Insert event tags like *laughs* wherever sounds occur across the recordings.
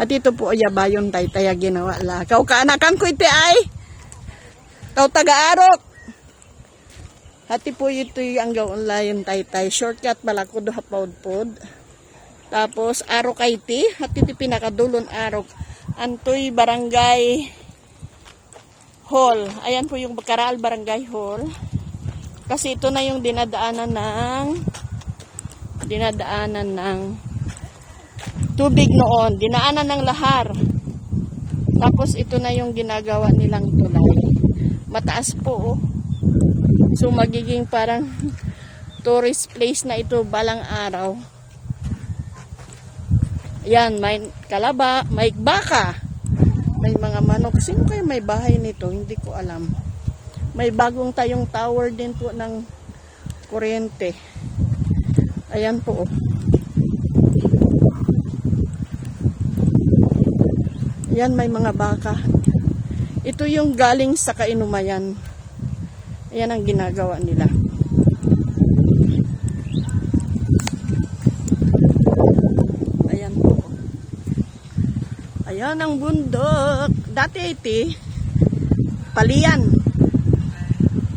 At ito po ay bayon tay taya ginawa la. Kau ka anakan ko iti ay. Kau taga-arok. Hati po ito ang gawon layon tay tay. Shortcut bala ko hapod pod. Tapos arok ay ti. Hati ti pinakadulon arok. Antoy barangay hall. Ayan po yung Bakaral Barangay Hall. Kasi ito na yung dinadaanan ng dinadaanan ng tubig noon. Dinaanan ng lahar. Tapos ito na yung ginagawa nilang tulay. Mataas po. oh. So magiging parang *laughs* tourist place na ito balang araw. Yan, may kalaba, may baka. May mga manok. Sino kaya may bahay nito? Hindi ko alam. May bagong tayong tower din po ng kuryente. Ayan po. oh. Yan, may mga baka. Ito yung galing sa kainumayan. Ayan ang ginagawa nila. Ayan po. Ayan ang bundok. Dati iti, palian.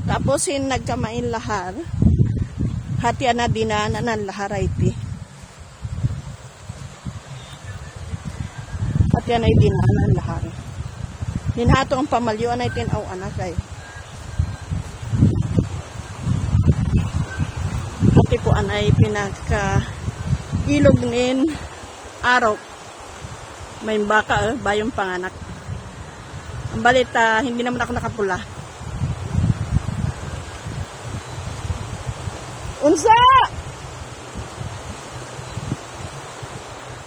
Tapos yung nagkamain lahar, hatian na dinanan ng lahar iti. Hatian ay dinanan ng lahar. Hinhato ang pamalyuan ay tinaw anak ay. Hati po anay pinaka ilog nin arok. May baka eh, bayong panganak. Ang balita, hindi naman ako nakapula. Unsa!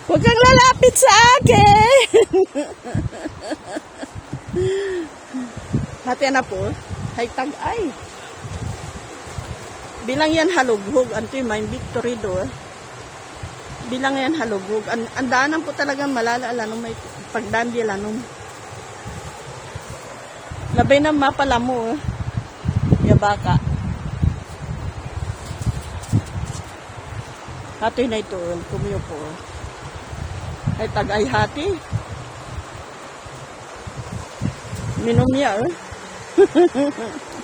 Huwag kang lalapit sa akin! Hati na po, hay tag-ay. Bilang yan halughog, anto yung may victory door. Bilang yan halughog. Ang, ang daanan po talaga malala, alam may pagdandi alam. Labay na mapala mo, eh. Yabaka. Hati na ito, kumiyo po. Ay tagay hati. Minom niya, eh. *laughs*